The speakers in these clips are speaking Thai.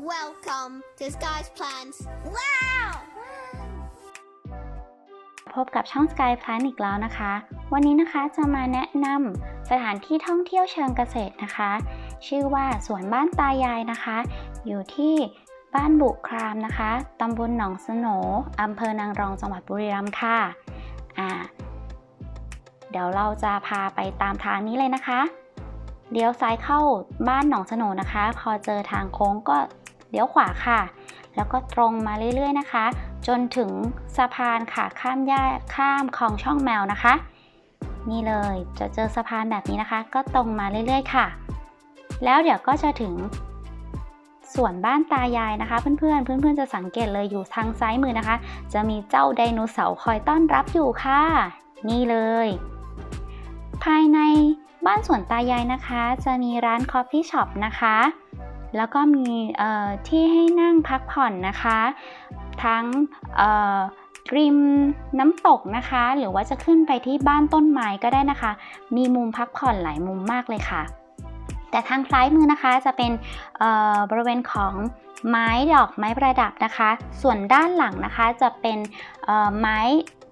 Welcome to Sky's Plans. Wow! พบกับช่อง Sky Plan อีกแล้วนะคะ วันนี้นะคะจะมาแนะนำสถานที่ท่องเที่ยวเชิงเกษตรนะคะ ชื่อว่าสวนบ้านตายายนะคะ อยู่ที่บ้านบุครามนะคะ ตำบลหนองสโนอำเภอนางรองจังหวัดบุรีรัมย์ค่ะ อ่า เดี๋ยวเราจะพาไปตามทางนี้เลยนะคะเลี้ยวซ้ายเข้าบ้านหนองสโนนะคะ พอเจอทางโค้งก็ เลี้ยวขวาค่ะ แล้วก็ตรงมาเรื่อยๆนะคะ จนถึงสะพานค่ะข้ามแยกข้ามคลองช่องแมวนะคะ นี่เลยจะเจอสะพานแบบนี้นะคะ ก็ตรงมาเรื่อยๆค่ะ แล้วเดี๋ยวก็จะถึงสวนบ้านตายายนะคะ เพื่อนๆเพื่อนๆจะสังเกตเลยอยู่ทางซ้ายมือนะคะ จะมีเจ้าไดโนเสาร์คอยต้อนรับอยู่ค่ะ นี่เลย ภายในบ้านสวนตายายนะคะ จะมีร้านคอฟฟี่ช็อปนะคะ แล้วก็มีที่ให้นั่งพักผ่อนนะคะ ทั้งริมน้ำตกนะคะ หรือว่าจะขึ้นไปที่บ้านต้นไม้ก็ได้นะคะ มีมุมพักผ่อนหลายมุมมากเลยค่ะ แต่ทางซ้ายมือนะคะจะเป็นบริเวณของไม้ดอกไม้ประดับนะคะ ส่วนด้านหลังนะคะจะเป็นไม้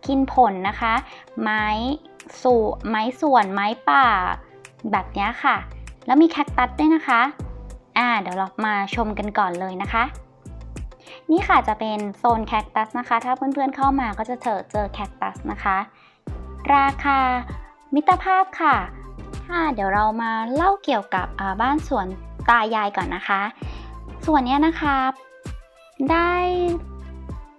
กินผลนะคะ ไม้สู่ไม้ส่วนไม้ป่าแบบนี้ค่ะ แล้วมีแคคตัสด้วยนะคะ อ่าเดี๋ยวเรามาชมกันก่อนเลยนะคะ นี่ค่ะจะเป็นโซนแคคตัสนะคะ ถ้าเพื่อนๆเข้ามาก็จะเจอเจอแคคตัสนะคะ ราคามิตรภาพค่ะค่ะเดี๋ยวเรามาเล่าเกี่ยวกับบ้านสวนตายายก่อนนะคะ ส่วนนี้นะคะ ได้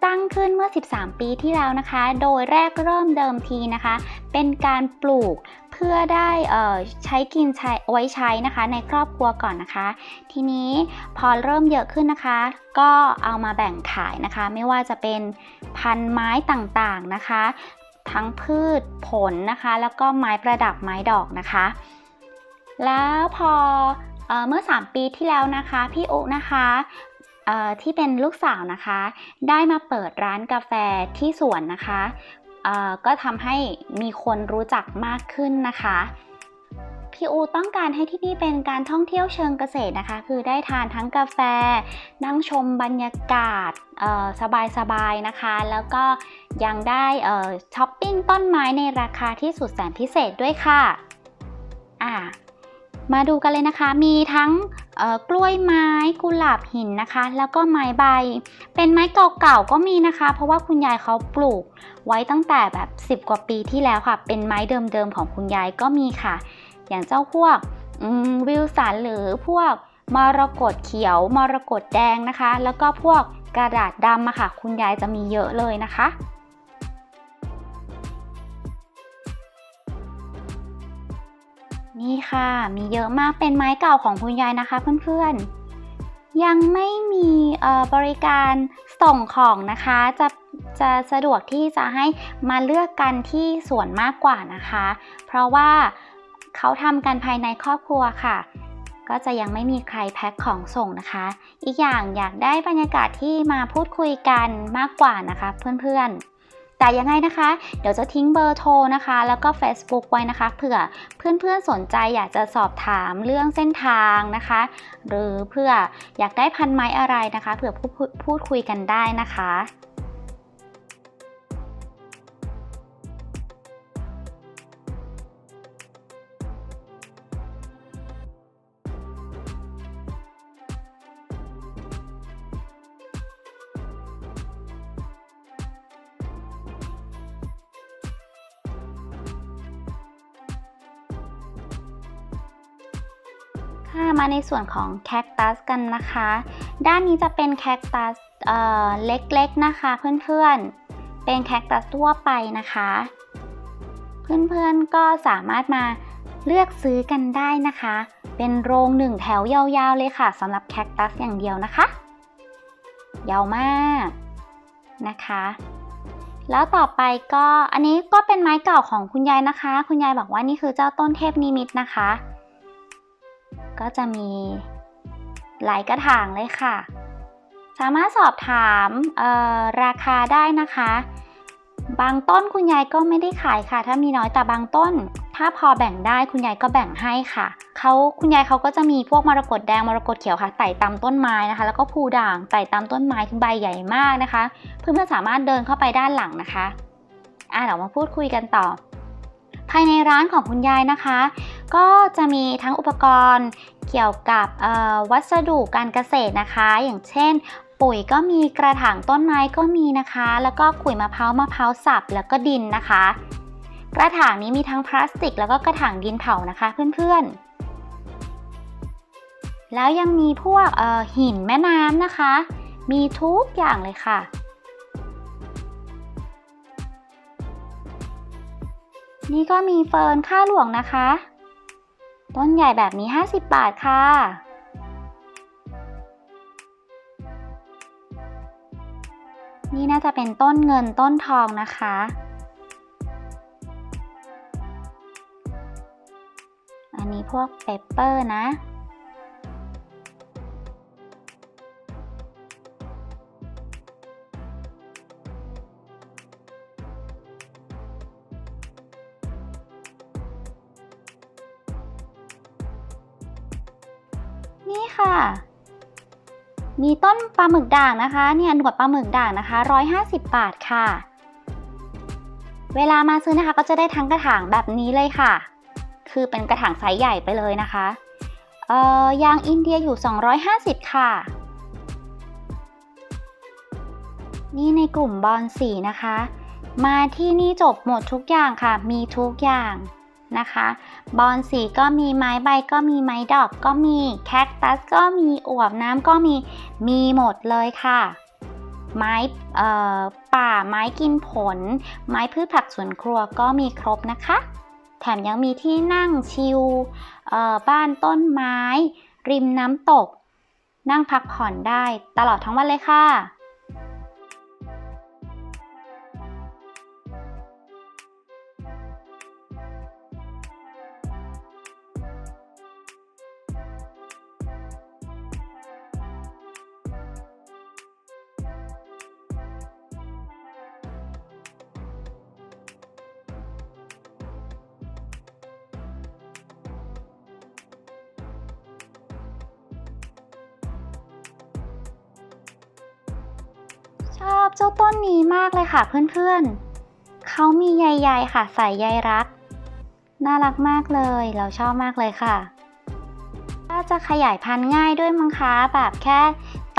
ตั้งขึ้นเมื่อ 13 ปีที่แล้วนะคะ โดยแรกเริ่มเดิมทีนะคะ เป็นการปลูก พื่อได้ใช้กินใช้ไว้ใช้นะคะ ในครอบครัวก่อนนะคะ ทีนี้พอเริ่มเยอะขึ้นนะคะ ก็เอามาแบ่งขายนะคะ ไม่ว่าจะเป็นพันไม้ต่างๆนะคะ ทั้งพืชผลนะคะ แล้วก็ไม้ประดับไม้ดอกนะคะ แล้วพอเอเมื่อ 3 ปีที่แล้วนะคะ พี่อุนะคะที่เป็นลูกสาวนะคะ ได้มาเปิดร้านกาแฟที่สวนนะคะ ก็ทำให้มีคนรู้จักมากขึ้นนะคะพี่อูต้องการให้ที่นี่เป็นการท่องเที่ยวเชิงเกษตรนะคะ คือได้ทานทั้งกาแฟ นั่งชมบรรยากาศสบายๆนะคะ แล้วก็ยังได้ช้อปปิ้งต้นไม้ในราคาที่สุดแสนพิเศษด้วยค่ะ อ่ามาดูกันเลยนะคะ มีทั้ง กล้วยไม้กุหลาบหินนะคะ แล้วก็ไม้ใบ เป็นไม้เก่าๆก็มีนะคะ เพราะว่าคุณยายเขาปลูกไว้ตั้งแต่แบบ 10 กว่าปีที่แล้วค่ะ เป็นไม้เดิมๆของคุณยายก็มีค่ะ อย่างเจ้าพวกวิลสันหรือพวกมรกตเขียว มรกตแดงนะคะ แล้วก็พวกกระดาษดำอะค่ะ คุณยายจะมีเยอะเลยนะคะ นี่ค่ะ มีเยอะมากเป็นไม้เก่าของคุณยายนะคะเพื่อนๆ ยังไม่มีเอ่อบริการส่งของนะคะ จะจะสะดวกที่จะให้มาเลือกกันที่สวนมากกว่านะคะ เพราะว่าเขาทำกันภายในครอบครัวค่ะ ก็จะยังไม่มีใครแพ็คของส่งนะคะ อีกอย่างอยากได้บรรยากาศที่มาพูดคุยกันมากกว่านะคะ เพื่อนๆ แต่ยังไงนะคะ เดี๋ยวจะทิ้งเบอร์โทรนะคะ แล้วก็ Facebook ไว้นะคะเผื่อเพื่อนๆสนใจอยากจะสอบถามเรื่องเส้นทางนะคะ หรือเพื่ออยากได้พันไม้อะไรนะคะเผื่อพูดพูดพูดคุยกันได้นะคะ มาในส่วนของแคคตัสกันนะคะ ด้านนี้จะเป็นแคคตัสเล็กๆนะคะเพื่อนๆ เป็นแคคตัสทั่วไปนะคะ เพื่อนๆก็สามารถมาเลือกซื้อกันได้นะคะ เป็นโรงหนึ่งแถวยาวๆเลยค่ะสำหรับแคคตัสอย่างเดียวนะคะ ยาวมากนะคะ แล้วต่อไปก็อันนี้ก็เป็นไม้เก่าของคุณยายนะคะ คุณยายบอกว่านี่คือเจ้าต้นเทพนิมิตนะคะ ก็จะมีหลายกระถางเลยค่ะ สามารถสอบถามราคาได้นะคะ บางต้นคุณยายก็ไม่ได้ขายค่ะ ถ้ามีน้อยแต่บางต้น ถ้าพอแบ่งได้คุณยายก็แบ่งให้ค่ะเขาคุณยายเขาก็จะมีพวกมรกตแดงมรกตเขียวค่ะไต่ตามต้นไม้นะคะ แล้วก็ภูด่างไต่ตามต้นไม้คือใบใหญ่มากนะคะ เพื่อนๆสามารถเดินเข้าไปด้านหลังนะคะอะเดี๋ยวมาพูดคุยกันต่อ ภายในร้านของคุณยายนะคะ ก็จะมีทั้งอุปกรณ์เกี่ยวกับวัสดุการเกษตรนะคะ อย่างเช่น ปุ๋ยก็มีกระถางต้นไม้ก็มีนะคะ แล้วก็ขุยมะพร้าวมะพร้าวสับแล้วก็ดินนะคะ กระถางนี้มีทั้งพลาสติก แล้วก็กระถางดินเผานะคะเพื่อนๆแล้วยังมีพวกหินแม่น้ำนะคะ มีทุกอย่างเลยค่ะ นี่ก็มีเฟิร์นค่าหลวงนะคะ ต้นใหญ่แบบนี้ 50 บาทค่ะ นี่น่าจะเป็นต้นเงินต้นทองนะคะ อันนี้พวกเปเปอร์นะ มีต้นปลาหมึกด่างนะคะเนี่ยหนวดปลาหมึกด่างนะคะ 150 บาทค่ะ เวลามาซื้อนะคะก็จะได้ทั้งกระถางแบบนี้เลยค่ะ คือเป็นกระถางไซส์ใหญ่ไปเลยนะคะเอ่อยางอินเดียอยู่ 250 ค่ะ นี่ในกลุ่มบอลสีนะคะ มาที่นี่จบหมดทุกอย่างค่ะ มีทุกอย่างนะคะ บอลสีก็มีไม้ใบก็มีไม้ดอกก็มีแคคตัสก็มีอวบน้ำก็มีมีหมดเลยค่ะ ไม้ป่าไม้กินผล ไม้พืชผักสวนครัวก็มีครบนะคะ แถมยังมีที่นั่งชิลบ้านต้นไม้ ริมน้ำตก นั่งพักผ่อนได้ตลอดทั้งวันเลยค่ะ ชอบเจ้าต้นนี้มากเลยค่ะเพื่อนๆ เขามีใยๆค่ะใส่ใยรักน่ารักมากเลย เราชอบมากเลยค่ะถ้าจะขยายพันธุ์ง่ายด้วยมั้งคะแบบแค่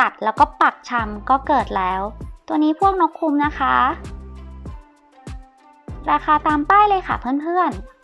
ตัดแล้วก็ปักชำก็เกิดแล้ว ตัวนี้พวกนกคุมนะคะ ราคาตามป้ายเลยค่ะเพื่อนๆ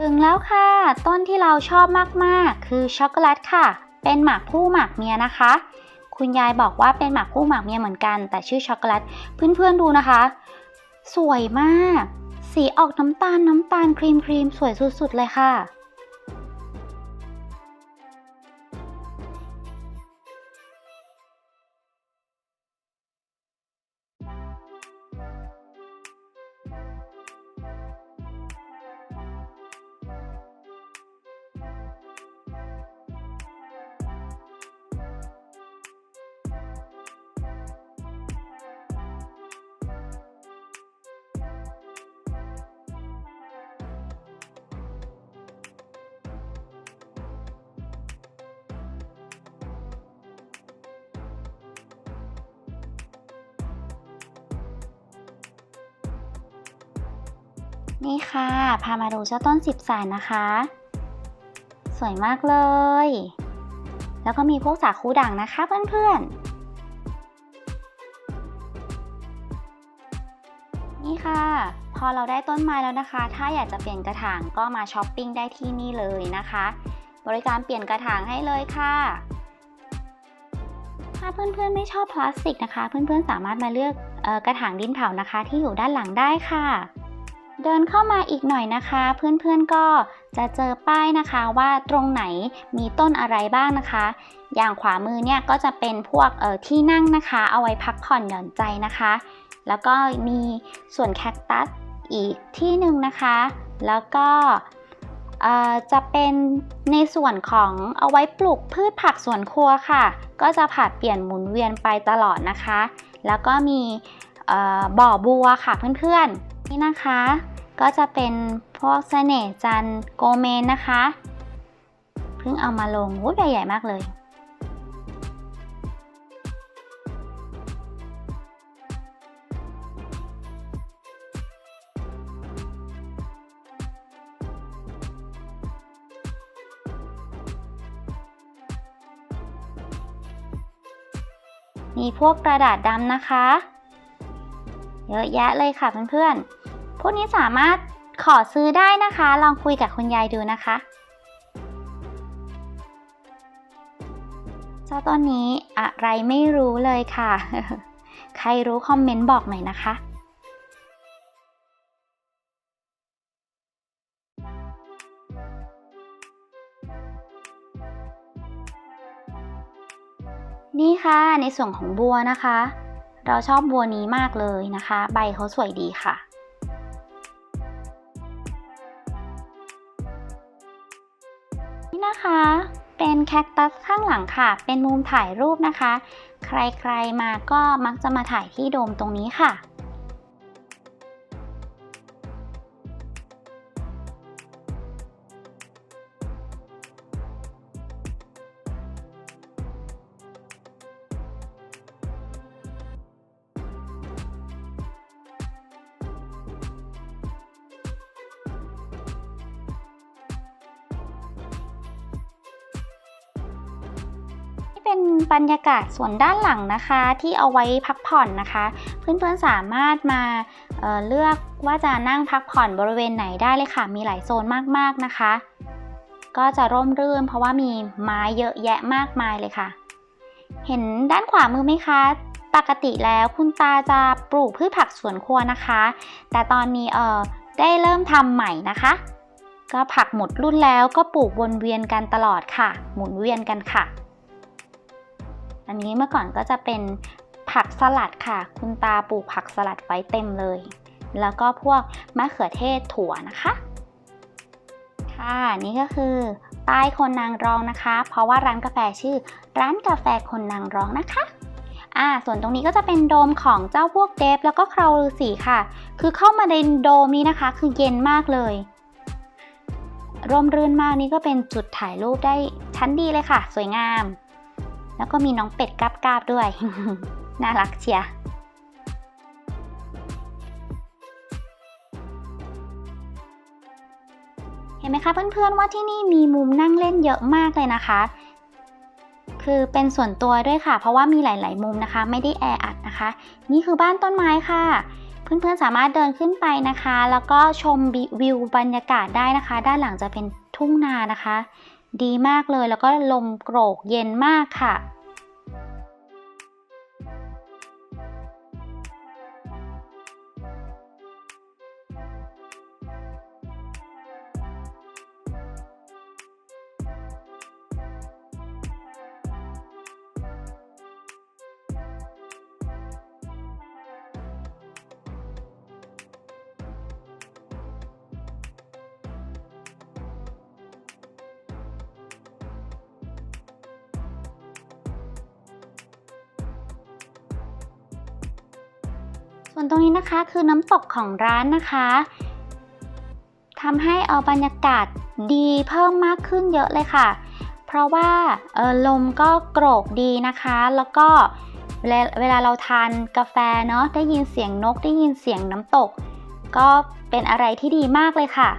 ถึงแล้วค่ะ ต้นที่เราชอบมากๆ คือช็อกโกแลตค่ะ เป็นหมากผู้หมากเมียนะคะ คุณยายบอกว่าเป็นหมากผู้หมากเมียเหมือนกัน แต่ชื่อช็อกโกแลตเพื่อนๆดูนะคะ สวยมาก สีออกน้ำตาลน้ำตาลครีมครีมสวยสุดๆเลยค่ะ นี่ค่ะ พามาดูเจ้าต้นสิบสายนะคะ สวยมากเลย แล้วก็มีพวกสาคูด่างนะคะเพื่อนๆ นี่ค่ะ พอเราได้ต้นไม้แล้วนะคะ ถ้าอยากจะเปลี่ยนกระถางก็มาช้อปปิ้งได้ที่นี่เลยนะคะ บริการเปลี่ยนกระถางให้เลยค่ะถ้าเพื่อนๆไม่ชอบพลาสติกนะคะ เพื่อนๆสามารถมาเลือกออกระถางดินเผานะคะ ที่อยู่ด้านหลังได้ค่ะ เดินเข้ามาอีกหน่อยนะคะ เพื่อนๆก็จะเจอป้ายนะคะว่าตรงไหนมีต้นอะไรบ้างนะคะ อย่างขวามือเนี่ยก็จะเป็นพวกเอ่อที่นั่งนะคะ เอาไว้พักผ่อนหย่อนใจนะคะ แล้วก็มีส่วนแคคตัสอีกที่หนึ่งนะคะ แล้วก็เอ่อจะเป็นในส่วนของเอาไว้ปลูกพืชผักสวนครัวค่ะ ก็จะผัดเปลี่ยนหมุนเวียนไปตลอดนะคะ แล้วก็มีเอ่อบ่อบัวค่ะเพื่อนๆ นี่นะคะ ก็จะเป็นพวกเสน่ห์จันโกเมนนะคะ เพิ่งเอามาลงวุ้ยใหญ่ๆมากเลยมีพวกกระดาษดำนะคะ เยอะแยะเลยค่ะเพื่อนๆ วกนี้สามารถขอซื้อได้นะคะ ลองคุยกับคุณยายดูนะคะเจ้าต้นนี้อะไรไม่รู้เลยค่ะ ใครรู้คอมเมนต์บอกหน่อยนะคะ นี่ค่ะในส่วนของบัวนะคะ เราชอบบัวนี้มากเลยนะคะ ใบเขาสวยดีค่ะ นะคะ เป็นแคคตัสข้างหลังค่ะ เป็นมุมถ่ายรูปนะคะ ใครๆมาก็มักจะมาถ่ายที่โดมตรงนี้ค่ะ บรรยากาศส่วนด้านหลังนะคะที่เอาไว้พักผ่อนนะคะ เพื่อนๆสามารถมาเเลือกว่าจะนั่งพักผ่อนบริเวณไหนได้เลยค่ะ มีหลายโซนมากๆนะคะ ก็จะร่มรื่นเพราะว่ามีไม้เยอะแยะมากมายเลยค่ะ เห็นด้านขวามือไหมคะปกติแล้วคุณตาจะปลูกพืชผักสวนครัวนะคะ แต่ตอนนี้เออได้เริ่มทำใหม่นะคะ ก็ผักหมดรุ่นแล้วก็ปลูกวนเวียนกันตลอดค่ะ หมุนเวียนกันค่ะ อันนี้เมื่อก่อนก็จะเป็นผักสลัดค่ะ คุณตาปลูกผักสลัดไว้เต็มเลย แล้วก็พวกมะเขือเทศถั่วนะคะ ค่ะนี่ก็คือป้คนนางรองนะคะ เพราะว่าร้านกาแฟชื่อ ร้านกาแฟคนนางรองนะคะอ่าส่วนตรงนี้ก็จะเป็นโดมของเจ้าพวกเดฟแล้วก็คราวฤาษีค่ะ คือเข้ามาในโดมนี้นะคะ คือเย็นมากเลย ร่มรื่นมากนี่ก็เป็นจุดถ่ายรูปได้ชั้นดีเลยค่ะ สวยงาม แล้วก็มีน้องเป็ดกราบๆด้วย น่ารักเชียเห็นไหมคะเพื่อนๆว่าที่นี่มีมุมนั่งเล่นเยอะมากเลยนะคะ คือเป็นส่วนตัวด้วยค่ะ เพราะว่ามีหลาย ๆ มุมนะคะ ไม่ได้แออัดนะคะ นี่คือบ้านต้นไม้ค่ะ เพื่อนๆสามารถเดินขึ้นไปนะคะ แล้วก็ชมวิวบรรยากาศได้นะคะ ด้านหลังจะเป็นทุ่งนานะคะ ดีมากเลย แล้วก็ลมโกรกเย็นมากค่ะ ส่วนตรงนี้นะคะคือน้ำตกของร้านนะคะทำให้เอาบรรยากาศดีเพิ่มมากขึ้นเยอะเลยค่ะ เพราะว่าลมก็โกรกดีนะคะ แล้วก็เวลาเวลาเราทานกาแฟเนาะได้ยินเสียงนกได้ยินเสียงน้ำตก ก็เป็นอะไรที่ดีมากเลยค่ะ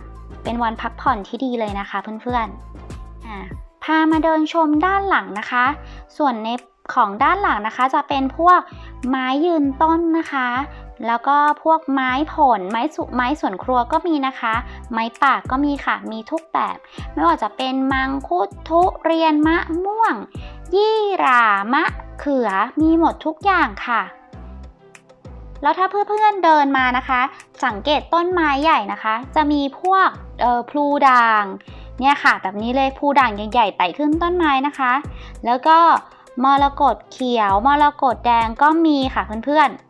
เป็นวันพักผ่อนที่ดีเลยนะคะเพื่อนๆอ่าพามาเดินชมด้านหลังนะคะ ส่วนในของด้านหลังนะคะจะเป็นพวกไม้ยืนต้นนะคะ แล้วก็พวกไม้ผล ไม้สุไม้สวนครัวก็มีนะคะ ไม้ป่าก็มีค่ะ มีทุกแบบ ไม่ว่าจะเป็นมังคุดทุเรียนมะม่วง ยี่หร่ามะเขือ มีหมดทุกอย่างค่ะแล้วถ้าเพื่อนๆเดินมานะคะ สังเกตต้นไม้ใหญ่นะคะ จะมีพวกออพลูด่างเนี่ยค่ะ แบบนี้เลยพลูด่างใหญ่ๆไต่ขึ้นต้นไม้นะคะ แล้วก็มรกตเขียวมรกตแดงก็มีค่ะเพื่อนๆ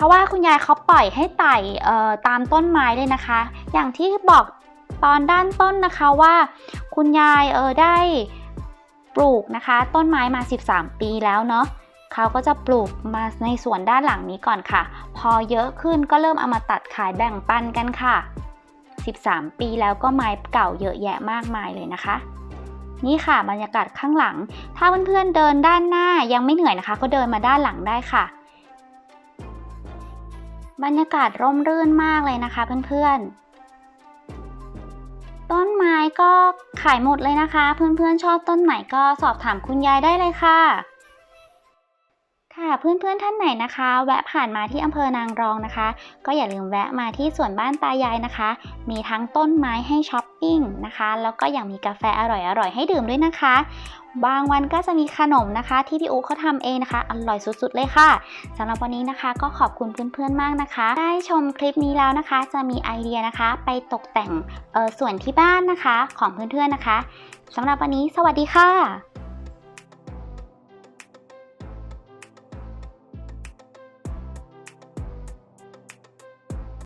เพราะว่าคุณยายเขาปล่อยให้ไต่ตามต้นไม้เลยนะคะ อย่างที่บอกตอนด้านต้นนะคะว่า คุณยายเออได้ปลูกนะคะ ต้นไม้มา 13 ปีแล้วเนาะเขาก็จะปลูกมาในสวนด้านหลังนี้ก่อนค่ะ พอเยอะขึ้นก็เริ่มเอามาตัดขายแบ่งปันกันค่ะ 13 ปีแล้วก็ไม้เก่าเยอะแยะมากมายเลยนะคะ นี่ค่ะบรรยากาศข้างหลัง ถ้าเพื่อนๆเดินด้านหน้ายังไม่เหนื่อยนะคะ ก็เดินมาด้านหลังได้ค่ะ บรรยากาศร่มรื่นมากเลยนะคะเพื่อนๆ ต้นไม้ก็ขายหมดเลยนะคะ เพื่อนๆชอบต้นไหนก็สอบถามคุณยายได้เลยค่ะ ค่ะเพื่อนๆท่านไหนนะคะ แวะผ่านมาที่อำเภอนางรองนะคะ ก็อย่าลืมแวะมาที่สวนบ้านตายายนะคะ มีทั้งต้นไม้ให้ช้อปปิ้งนะคะ แล้วก็ยังมีกาแฟอร่อยๆให้ดื่มด้วยนะคะ บางวันก็จะมีขนมนะคะ ที่พี่อู๋เขาทำเองนะคะอร่อยสุดๆเลยค่ะสำหรับวันนี้นะคะ ก็ขอบคุณเพื่อนๆมากนะคะ ได้ชมคลิปนี้แล้วนะคะ จะมีไอเดียนะคะ ไปตกแต่งออส่วนที่บ้านนะคะ ของเพื่อนๆนะคะสำหรับวันนี้ สวัสดีค่ะ